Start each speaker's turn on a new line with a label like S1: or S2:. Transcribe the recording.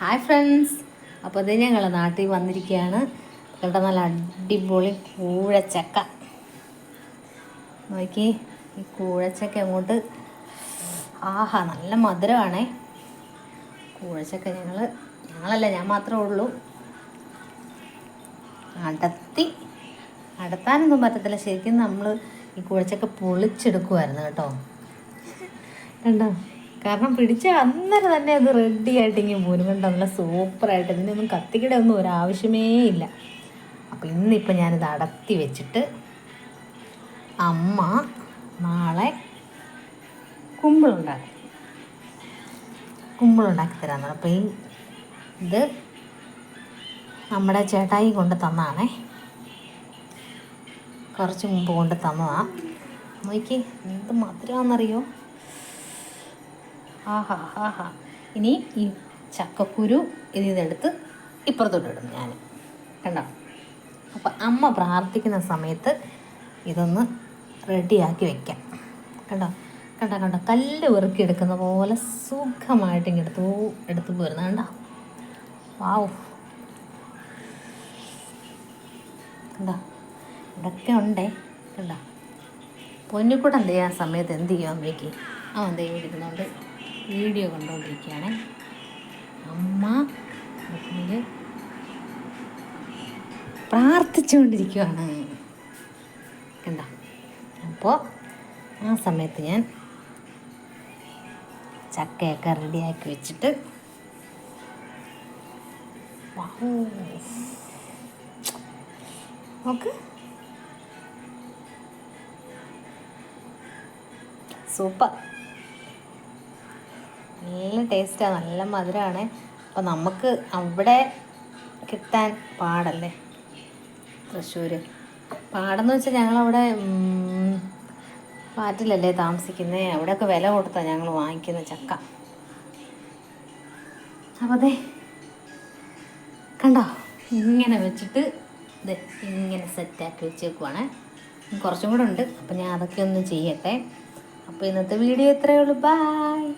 S1: Hi friends അപ്പോൾ ഇത് ഞങ്ങൾ നാട്ടിൽ വന്നിരിക്കുകയാണ് ഇവിടെ നല്ല അടിപൊളി കൂഴച്ചക്ക. നോക്കി ഈ കൂഴച്ചക്ക അങ്ങോട്ട്. ആഹാ നല്ല മധുരമാണേ. കൂഴച്ചക്ക ഞങ്ങൾ ഞങ്ങളല്ല ഞാൻ മാത്രമേ ഉള്ളൂ. അടത്തി അടത്താനൊന്നും പറ്റത്തില്ല. ശരിക്കും നമ്മൾ ഈ കുഴച്ചൊക്കെ പൊളിച്ചെടുക്കുമായിരുന്നു കേട്ടോ. കണ്ടോ? കാരണം പിടിച്ച അന്നേരം തന്നെ അത് റെഡി ആയിട്ട് ഇങ്ങനെ പോരും കണ്ടോ നല്ല സൂപ്പറായിട്ട് ഇതിനൊന്നും കത്തിക്കട ഒന്നും ഒരാവശ്യമേ ഇല്ല. അപ്പോൾ ഇന്നിപ്പോൾ ഞാനിത് അടത്തി വെച്ചിട്ട് അമ്മ നാളെ കുമ്പിളുണ്ടാക്കും കുമ്പിളുണ്ടാക്കി തരാമെന്നാണ് അപ്പോൾ ഈ ഇത് നമ്മുടെ ചേട്ടായി കൊണ്ട് തന്നാണേ. കുറച്ച് മുമ്പ് കൊണ്ട് തന്നതാണ് നോക്കി എന്ത് മധുരമാണെന്നറിയോ ആഹാ ഇനി ഈ ചക്കക്കുരു ഇതിൽ നിന്നെടുത്ത് ഇപ്പുറത്തോട്ട് ഇടും ഞാൻ കണ്ടോ? അപ്പം അമ്മ പ്രാർത്ഥിക്കുന്ന സമയത്ത് ഇതൊന്ന് റെഡിയാക്കി വെക്കാം. കണ്ടോ? കണ്ടോ കണ്ടോ? കല്ല് വെറുക്കി എടുക്കുന്ന പോലെ സുഖമായിട്ട് ഇങ്ങനെ എടുത്തു എടുത്തു പോരുന്ന. കണ്ടോ? വാവ്. കണ്ടോ? ഇതൊക്കെ ഉണ്ടേ. കണ്ടോ? പൊന്നിക്കൂടെ എന്ത് ചെയ്യാൻ സമയത്ത് എന്ത് ചെയ്യാൻ അമ്മയ്ക്ക്? അവൻ ദൈവം ഇരിക്കുന്നുണ്ട്. വീഡിയോ കണ്ടുകൊണ്ടിരിക്കുകയാണ് അമ്മ മുന്നിൽ പ്രാർത്ഥിച്ചുകൊണ്ടിരിക്കുകയാണ് കണ്ട? അപ്പോൾ ആ സമയത്ത് ഞാൻ ചക്കയൊക്കെ റെഡിയാക്കി വെച്ചിട്ട്. നോക്ക്. സൂപ്പർ. നല്ല ടേസ്റ്റാണ് നല്ല മധുരമാണ് അപ്പോൾ നമുക്ക് അവിടെ കിട്ടാൻ പാടല്ലേ? തൃശ്ശൂർ പാടെന്ന് വെച്ചാൽ ഞങ്ങളവിടെ പാറ്റിലല്ലേ താമസിക്കുന്നത് അവിടെയൊക്കെ വില കൊടുത്താണ് ഞങ്ങൾ വാങ്ങിക്കുന്ന ചക്ക. അപ്പോൾ അതെ കണ്ടോ? ഇങ്ങനെ വെച്ചിട്ട് ഇത് ഇങ്ങനെ സെറ്റാക്കി വെച്ചേക്കുവാണ്. കുറച്ചും കൂടെ ഉണ്ട്. അപ്പോൾ ഞാൻ അതൊക്കെ ഒന്ന് ചെയ്യട്ടെ. അപ്പോൾ ഇന്നത്തെ വീഡിയോ ഇത്രയേ ഉള്ളൂ. ബായ്